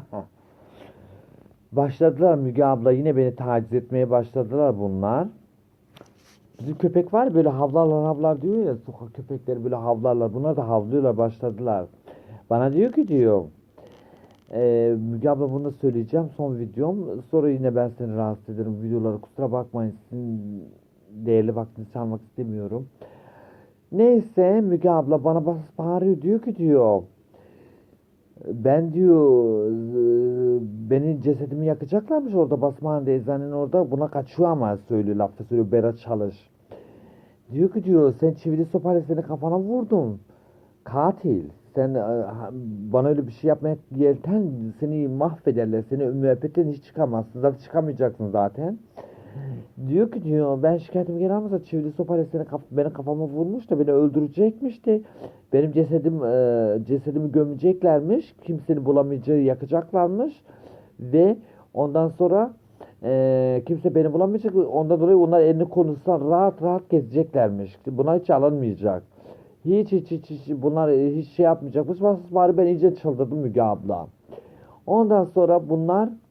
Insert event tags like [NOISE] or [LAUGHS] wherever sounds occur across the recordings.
[LAUGHS] Başladılar Müge abla yine beni taciz etmeye başladılar bunlar. Bizim köpek var böyle havlarlar havlar diyor ya sokak köpekleri böyle havlarlar. Bunlar da havlıyorlar başladılar. Bana diyor ki diyor "Ee, Müge abla bunu da söyleyeceğim son videom. Sonra yine ben seni rahatsız ederim videoları kusura bakmayın sizin değerli vaktinizi çalmak istemiyorum. Neyse Müge abla bana bas bağırıyor diyor ki diyor ben diyor "z- benim cesedimi yakacaklarmış orada basmanede eczanenin orada buna kaçıyor ama söylüyor lafta söylüyor Berat Çalış. Diyor ki diyor sen çivili sopayla seni kafana vurdum. Katil. Sen e, bana öyle bir şey yapmaya yelten seni mahvederler. Seni müebbetten hiç çıkamazsın. Zaten çıkamayacaksın zaten. Diyor ki diyor ben şikayetimi geri almasa çivili sopayla seni kaf benim kafama vurmuş da beni öldürecekmiş de benim cesedim e, cesedimi gömeceklermiş. Kimsenin bulamayacağı yakacaklarmış ve ondan sonra e, kimse beni bulamayacak. Ondan dolayı onlar elini konusuna rahat rahat gezeceklermiş. Buna hiç alınmayacak. Hiç hiç hiç, hiç bunlar hiç şey yapmayacakmış. Bari ben iyice çıldırdım Müge abla. Ondan sonra bunlar bu,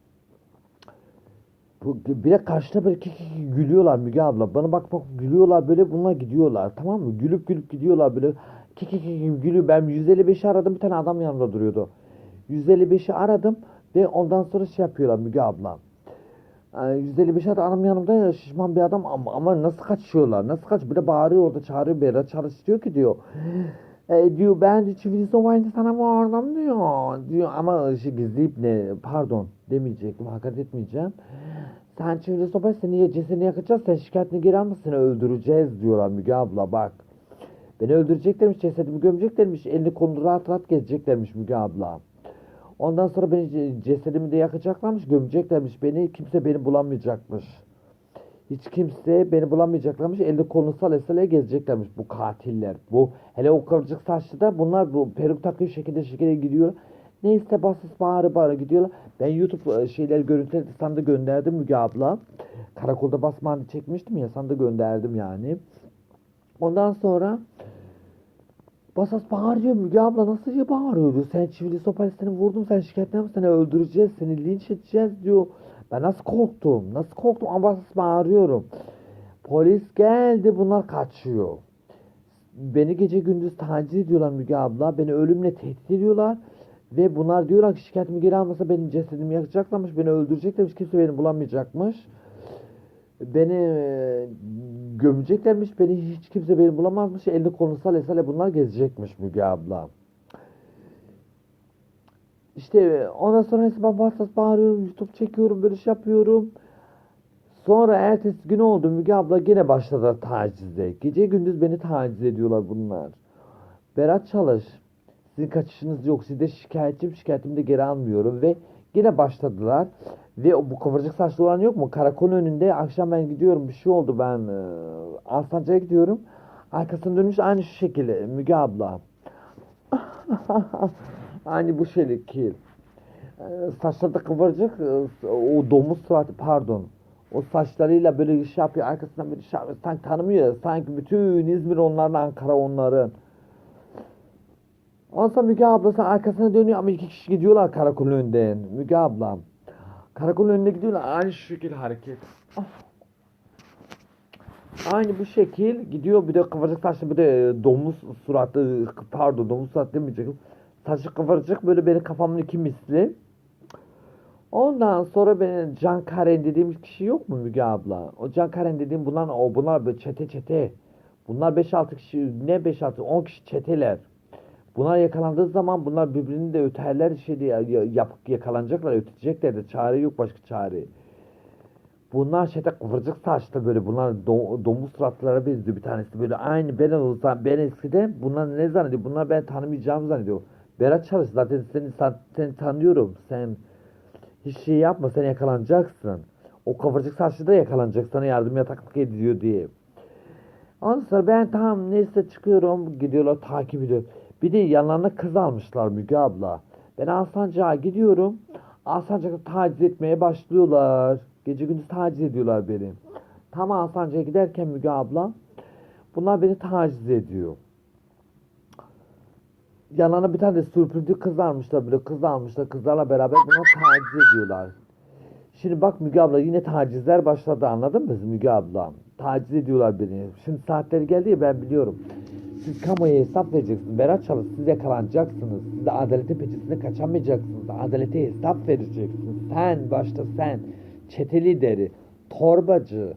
bir de karşıda böyle ki, ki- ki gülüyorlar Müge abla. Bana bak bak gülüyorlar böyle bunlar gidiyorlar tamam mı? Gülüp gülüp gidiyorlar böyle. Ki ki ki ki gülüyor. Ben 155'i aradım bir tane adam yanımda duruyordu. 155'i aradım ve ondan sonra şey yapıyorlar Müge abla. Yani 155 adam adam yanımda ya şişman bir adam ama, ama nasıl kaçıyorlar? Nasıl kaç? Bir de bağırıyor orada çağırıyor Çalış diyor ki diyor. E, diyor ben de Civilizova'yla sana vardım diyor. diyor ama şey gizleyip ne pardon demeyecektim hakaret etmeyeceğim. Sen Civilizova seni ya cesedini yakacağız sen şikayetini geri alma seni öldüreceğiz diyorlar Müge abla bak. Beni öldüreceklermiş cesedimi gömeceklermiş elini kolunu rahat rahat gezeceklermiş Müge abla. Ondan sonra beni ce- cesedimi de yakacaklarmış, gömeceklermiş beni. Kimse beni bulamayacakmış. Hiç kimse beni bulamayacaklarmış. Elde kolunu sale sale gezeceklermiş bu katiller. Bu hele o kıvırcık saçlı da bunlar bu peruk takıyor şekilde şekilde gidiyor. Neyse bassız bağırı bağırı gidiyorlar. Ben YouTube e, şeyleri görüntüleri sana da gönderdim Müge abla. Karakolda basmanı çekmiştim ya sana da gönderdim yani. Ondan sonra Basas bağırıyor Müge abla nasıl diye bağırıyordu. Sen çivili sopayla seni vurdum sen şikayetten seni öldüreceğiz seni linç edeceğiz diyor. Ben nasıl korktum nasıl korktum ama basas bağırıyorum. Polis geldi bunlar kaçıyor. Beni gece gündüz taciz ediyorlar Müge abla. Beni ölümle tehdit ediyorlar. Ve bunlar diyorlar ki şikayetimi geri almasa benim cesedimi yakacaklarmış. Beni öldüreceklermiş. Kimse beni bulamayacakmış. Beni gömeceklermiş. Beni hiç kimse beni bulamazmış. Elini kolunu sale sale bunlar gezecekmiş Müge abla. İşte ondan sonra ben WhatsApp bağırıyorum. YouTube çekiyorum. Böyle şey yapıyorum. Sonra ertesi gün oldu Müge abla gene başladılar tacizde. Gece gündüz beni taciz ediyorlar bunlar. Berat Çalış. Sizin kaçışınız yok. Sizde şikayetçiyim. Şikayetimi de geri almıyorum. Ve yine başladılar. Ve bu kıvırcık saçlı olan yok mu? Karakolun önünde akşam ben gidiyorum. Bir şey oldu ben. E, Alsancak'a gidiyorum. Arkasını dönmüş aynı şu şekilde. Müge abla. [LAUGHS] aynı bu şekil. E, saçları da kıvırcık. e, O domuz suratı pardon. O saçlarıyla böyle şey yapıyor. Arkasından böyle şey yapıyor. Sanki tanımıyor. Sanki bütün İzmir onların, Ankara onların. Ondan sonra Müge ablası arkasına dönüyor ama iki kişi gidiyorlar karakolun önünden. Müge ablam. Karakolun önüne gidiyorlar. Aynı şekil hareket. Aynı bu şekil gidiyor bir de kıvırcık saçlı bir de e, domuz suratlı pardon domuz suratlı demeyecektim. Saçı kıvırcık böyle benim kafamın iki misli. Ondan sonra ben Can Karen dediğimiz kişi yok mu Müge abla? O Can Karen dediğim bunlar o bunlar böyle çete çete. Bunlar 5-6 kişi ne 5-6 10 kişi çeteler. Bunlar yakalandığı zaman bunlar birbirini de öterler şey diye ya- yapıp yakalanacaklar ötecekler de çare yok başka çare. Bunlar şeyde kıvırcık saçlı böyle bunlar do- domuz suratlılara benziyor bir tanesi böyle aynı ben olsam ben eskiden bunlar ne zannediyor bunlar ben tanımayacağımı zannediyor. Berat Çalış zaten seni, sen- seni tanıyorum sen hiç şey yapma sen yakalanacaksın. O kıvırcık saçlı da yakalanacak sana yardım yataklık ediyor diye. Ondan sonra ben tamam neyse çıkıyorum gidiyorlar takip ediyor. Bir de yanlarına kız almışlar Müge abla. Ben Alsancak'a gidiyorum. Alsancak'ta taciz etmeye başlıyorlar. Gece gündüz taciz ediyorlar beni. Tam Alsancak'a giderken Müge abla bunlar beni taciz ediyor. Yanlarına bir tane sürprizli kız almışlar böyle kız almışlar kızlarla beraber buna taciz ediyorlar. Şimdi bak Müge abla yine tacizler başladı anladın mı Müge abla? Taciz ediyorlar beni. Şimdi saatleri geldi ya ben biliyorum. Siz kamuoya hesap vereceksiniz. Berat Çalış siz yakalanacaksınız. Siz de adaletin peçesine kaçamayacaksınız. Adalete hesap vereceksiniz. Sen başta sen. Çete lideri. Torbacı.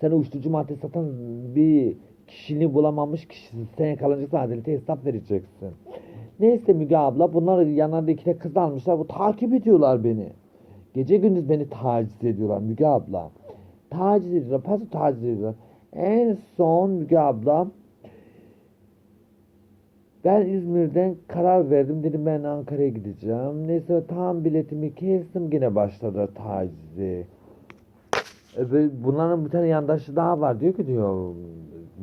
Sen uyuşturucu madde satan bir kişiliği bulamamış kişisin. Sen yakalanacaksın adalete hesap vereceksin. Neyse Müge abla bunlar yanlarında iki de kız almışlar. Bu takip ediyorlar beni. Gece gündüz beni taciz ediyorlar Müge abla. Taciz ediyorlar. Paso taciz ediyorlar. En son Müge abla ben İzmir'den karar verdim. Dedim ben Ankara'ya gideceğim. Neyse tam biletimi kestim. Yine başladı tacizi. E, Bunların bir tane yandaşı daha var. Diyor ki diyor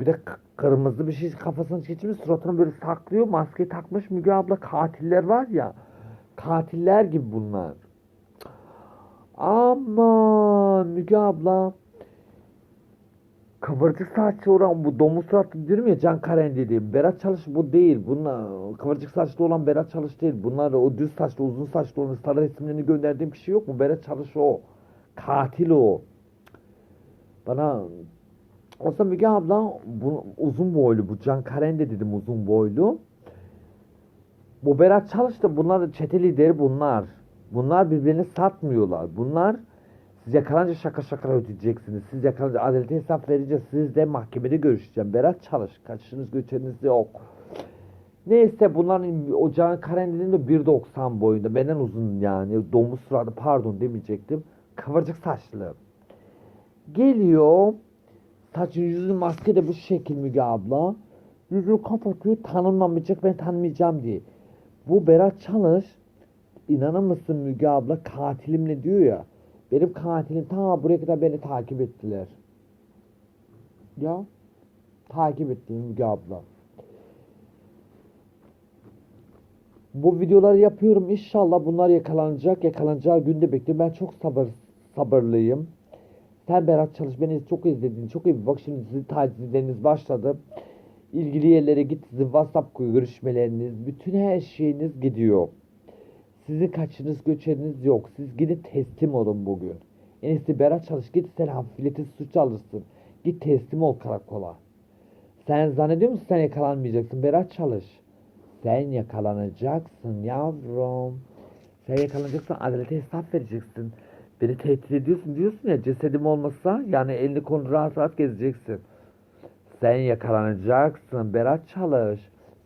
bir de kırmızı bir şey kafasını geçirmiş suratını böyle saklıyor. Maske takmış Müge abla katiller var ya. Katiller gibi bunlar. Aman Müge abla. Kıvırcık saçlı olan bu domuz suratlı diyorum ya Can Karen dediğim. Berat Çalış bu değil. Bunlar kıvırcık saçlı olan Berat Çalış değil. Bunlar o düz saçlı uzun saçlı olan sarı resimlerini gönderdiğim kişi yok mu? Berat Çalış o. Katil o. Bana olsa Müge abla bu, uzun boylu bu Can Karen de dedim uzun boylu. Bu Berat Çalış da bunlar çete lideri bunlar. Bunlar birbirini satmıyorlar. Bunlar siz yakalanınca şaka şaka ödeyeceksiniz. Siz yakalanınca adalete hesap vereceğiz. Siz de mahkemede görüşeceğim. Berat Çalış. Kaçışınız göçeriniz yok. Neyse bunların ocağın karenliğinin de 1.90 boyunda. Benden uzun yani. Domuz suratlı pardon demeyecektim. Kıvırcık saçlı. Geliyor. Saçın yüzü maske de bu şekil Müge abla. Yüzünü kapatıyor tanınmamayacak ben tanımayacağım diye. Bu Berat Çalış inanır mısın Müge abla katilim ne diyor ya. Benim katilim ta buraya kadar beni takip ettiler. Ya takip ettiler Müge abla. Bu videoları yapıyorum inşallah bunlar yakalanacak. Yakalanacağı günde bekliyorum. Ben çok sabır sabırlıyım. Sen Berat Çalış beni çok izledin. Çok iyi bak şimdi sizin tacizleriniz başladı. İlgili yerlere git sizin WhatsApp görüşmeleriniz, bütün her şeyiniz gidiyor. Sizin kaçınız göçeriniz yok. Siz gidin teslim olun bugün. En iyisi Berat Çalış git sen hafifletin suç alırsın. Git teslim ol karakola. Sen zannediyor musun sen yakalanmayacaksın Berat Çalış? Sen yakalanacaksın yavrum. Sen yakalanacaksın adalete hesap vereceksin. Beni tehdit ediyorsun diyorsun ya cesedim olmasa yani elini kolunu rahat rahat gezeceksin. Sen yakalanacaksın Berat Çalış.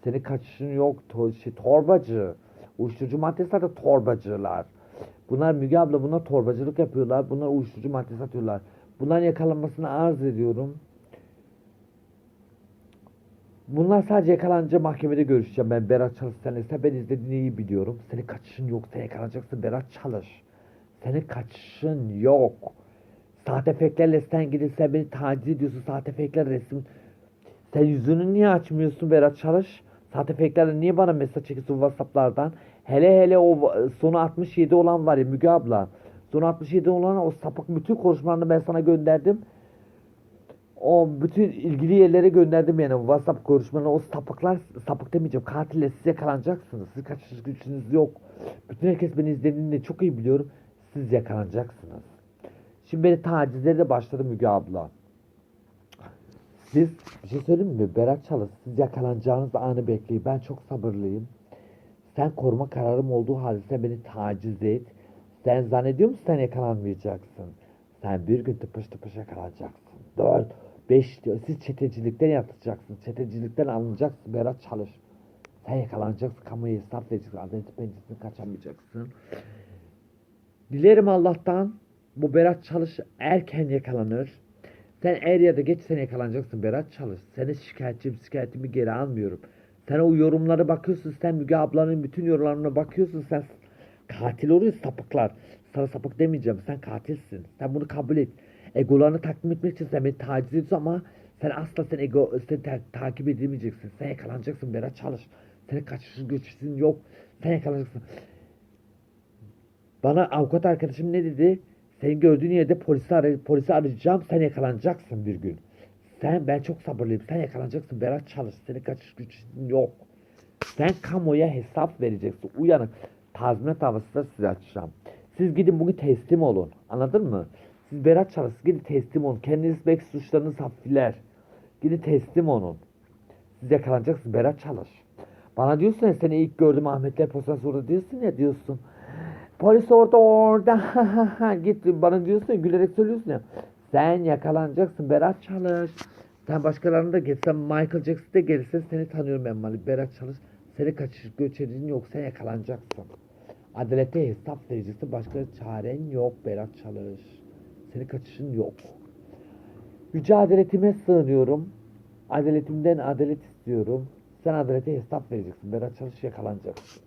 Senin kaçışın yok to şey, torbacı. Uyuşturucu madde satıyor torbacılar. Bunlar Müge abla bunlar torbacılık yapıyorlar. Bunlar uyuşturucu madde satıyorlar. Bunların yakalanmasını arz ediyorum. Bunlar sadece yakalanınca mahkemede görüşeceğim. Ben Berat Çalış senle. Sen ben izlediğini iyi biliyorum. Senin kaçışın yok. Sen yakalanacaksın Berat Çalış. Senin kaçışın yok. Sahte feklerle sen gidip beni taciz ediyorsun. Sahte fekler resim. Sen yüzünü niye açmıyorsun Berat Çalış? Sahte feklerle niye bana mesaj çekiyorsun Whatsapp'lardan? Hele hele o sonu 67 olan var ya Müge abla. Sonu 67 olan o sapık bütün konuşmalarını ben sana gönderdim. O bütün ilgili yerlere gönderdim yani WhatsApp görüşmelerine o sapıklar sapık demeyeceğim katille siz yakalanacaksınız. Siz kaçış gücünüz yok. Bütün herkes beni izlediğini çok iyi biliyorum. Siz yakalanacaksınız. Şimdi beni tacizleri de başladı Müge abla. Siz bir şey söyleyeyim mi? Berat Çalış siz yakalanacağınız anı bekleyin. Ben çok sabırlıyım. Sen koruma kararım olduğu halde sen beni taciz et. Sen zannediyor musun sen yakalanmayacaksın? Sen bir gün tıpış tıpış yakalanacaksın. Dört, beş diyor. Siz çetecilikten yatacaksın. Çetecilikten alınacaksın. Berat Çalış. Sen yakalanacaksın. Kamuya hesap vereceksin. Adalet pençesini kaçamayacaksın. Dilerim Allah'tan bu Berat Çalış erken yakalanır. Sen er ya da geç sen yakalanacaksın Berat Çalış. Seni şikayetçiyim şikayetimi geri almıyorum. Sen o yorumlara bakıyorsun. Sen Müge ablanın bütün yorumlarına bakıyorsun. Sen katil oluyorsun sapıklar. Sana sapık demeyeceğim. Sen katilsin. Sen bunu kabul et. Egolarını takdim etmek için sen beni taciz ediyorsun ama sen asla sen ego sen ta- takip edilmeyeceksin. Sen yakalanacaksın Berat Çalış. Senin kaçışın göçüşün yok. Sen yakalanacaksın. Bana avukat arkadaşım ne dedi? Seni gördüğün yerde polisi, ara polisi arayacağım. Sen yakalanacaksın bir gün. Sen ben çok sabırlıyım. Sen yakalanacaksın Berat Çalış. Senin kaçış gücün yok. Sen kamuya hesap vereceksin. Uyanık. Tazminat davası da size açacağım. Siz gidin bugün teslim olun. Anladın mı? Siz Berat Çalık gidin teslim olun. Kendiniz belki suçlarınız hafifler. Gidin teslim olun. Siz yakalanacaksınız Berat Çalış. Bana diyorsun ya seni ilk gördüm Ahmetler Posası orada diyorsun ya diyorsun. Polis orada orada [LAUGHS] git bana diyorsun ya gülerek söylüyorsun ya. Sen yakalanacaksın Berat Çalış. Sen başkalarını da geçsen Michael Jackson da gelirse seni tanıyorum ben Mali. Berat Çalış seni kaçırıp göçerin yok sen yakalanacaksın. Adalete hesap vereceksin başka çaren yok Berat Çalış. Seni kaçışın yok. Yüce adaletime sığınıyorum. Adaletimden adalet istiyorum. Sen adalete hesap vereceksin. Berat Çalış yakalanacaksın.